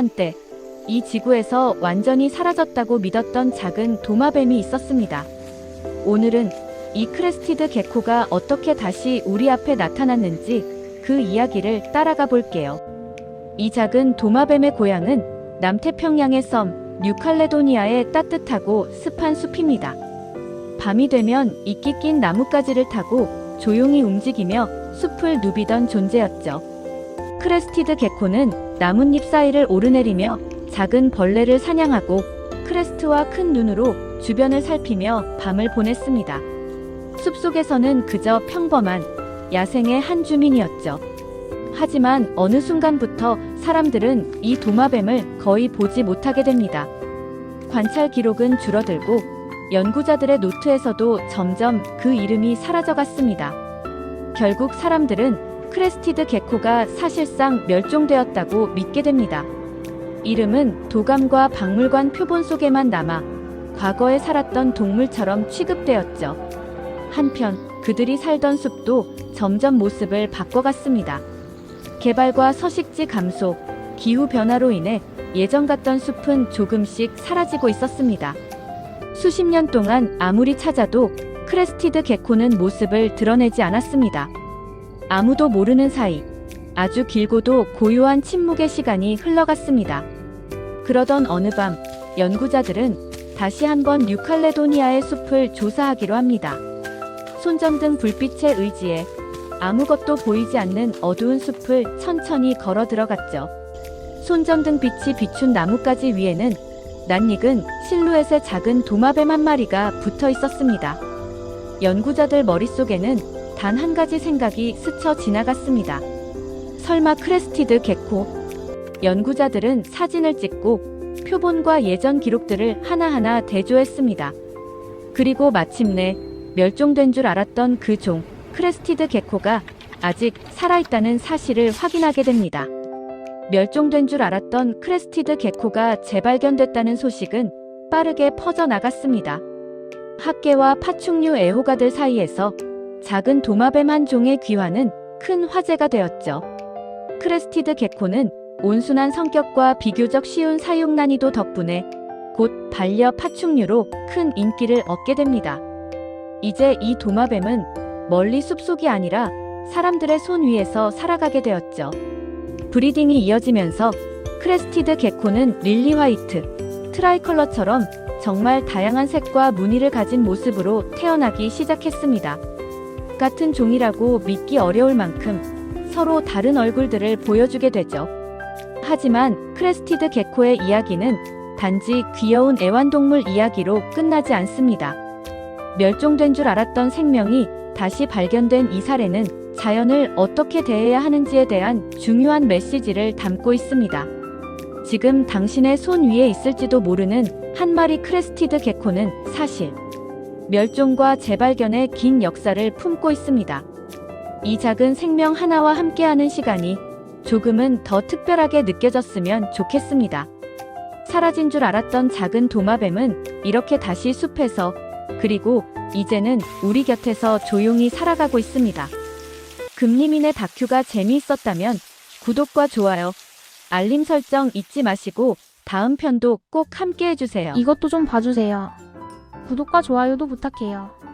한때 이 지구에서 완전히 사라졌다고 믿었던 작은 도마뱀이 있었습니다. 오늘은 이 크레스티드 개코가 어떻게 다시 우리 앞에 나타났는지 그 이야기를 따라가 볼게요. 이 작은 도마뱀의 고향은 남태평양의 섬 뉴칼레도니아의 따뜻하고 습한 숲입니다. 밤이 되면 이끼 낀 나뭇가지를 타고 조용히 움직이며 숲을 누비던 존재였죠. 크레스티드 개코는 나뭇잎 사이를 오르내리며 작은 벌레를 사냥하고 크레스트와 큰 눈으로 주변을 살피며 밤을 보냈습니다. 숲속에서는 그저 평범한 야생의 한 주민이었죠. 하지만 어느 순간부터 사람들은 이 도마뱀을 거의 보지 못하게 됩니다. 관찰 기록은 줄어들고 연구자들의 노트에서도 점점 그 이름이 사라져갔습니다. 결국 사람들은 크레스티드 개코가 사실상 멸종되었다고 믿게 됩니다. 이름은 도감과 박물관 표본 속에만 남아 과거에 살았던 동물처럼 취급되었죠. 한편 그들이 살던 숲도 점점 모습을 바꿔갔습니다. 개발과 서식지 감소, 기후 변화로 인해 예전 같던 숲은 조금씩 사라지고 있었습니다. 수십 년 동안 아무리 찾아도 크레스티드 개코는 모습을 드러내지 않았습니다. 아무도 모르는 사이 아주 길고도 고요한 침묵의 시간이 흘러갔습니다. 그러던 어느 밤 연구자들은 다시 한번 뉴칼레도니아의 숲을 조사하기로 합니다. 손전등 불빛에 의지해 아무것도 보이지 않는 어두운 숲을 천천히 걸어 들어갔죠. 손전등 빛이 비춘 나뭇가지 위에는 낯익은 실루엣의 작은 도마뱀 한 마리가 붙어 있었습니다. 연구자들 머릿속에는 단 한 가지 생각이 스쳐 지나갔습니다. 설마 크레스티드 개코? 연구자들은 사진을 찍고 표본과 예전 기록들을 하나하나 대조했습니다. 그리고 마침내 멸종된 줄 알았던 그 종, 크레스티드 개코가 아직 살아있다는 사실을 확인하게 됩니다. 멸종된 줄 알았던 크레스티드 개코가 재발견됐다는 소식은 빠르게 퍼져나갔습니다. 학계와 파충류 애호가들 사이에서 작은 도마뱀 한 종의 귀환은 큰 화제가 되었죠. 크레스티드 개코는 온순한 성격과 비교적 쉬운 사육 난이도 덕분에 곧 반려 파충류로 큰 인기를 얻게 됩니다. 이제 이 도마뱀은 멀리 숲속이 아니라 사람들의 손 위에서 살아가게 되었죠. 브리딩이 이어지면서 크레스티드 개코는 릴리 화이트, 트라이컬러처럼 정말 다양한 색과 무늬를 가진 모습으로 태어나기 시작했습니다. 같은 종이라고 믿기 어려울 만큼 서로 다른 얼굴들을 보여주게 되죠. 하지만 크레스티드 개코의 이야기는 단지 귀여운 애완동물 이야기로 끝나지 않습니다. 멸종된 줄 알았던 생명이 다시 발견된 이 사례는 자연을 어떻게 대해야 하는지에 대한 중요한 메시지를 담고 있습니다. 지금 당신의 손 위에 있을지도 모르는 한 마리 크레스티드 개코는 사실 멸종과 재발견의 긴 역사를 품고 있습니다. 이 작은 생명 하나와 함께하는 시간이 조금은 더 특별하게 느껴졌으면 좋겠습니다. 사라진 줄 알았던 작은 도마뱀은 이렇게 다시 숲에서 그리고 이제는 우리 곁에서 조용히 살아가고 있습니다. 금리민의 다큐가 재미있었다면 구독과 좋아요, 알림 설정 잊지 마시고 다음 편도 꼭 함께 해주세요. 이것도 좀 봐주세요. 구독과 좋아요도 부탁해요.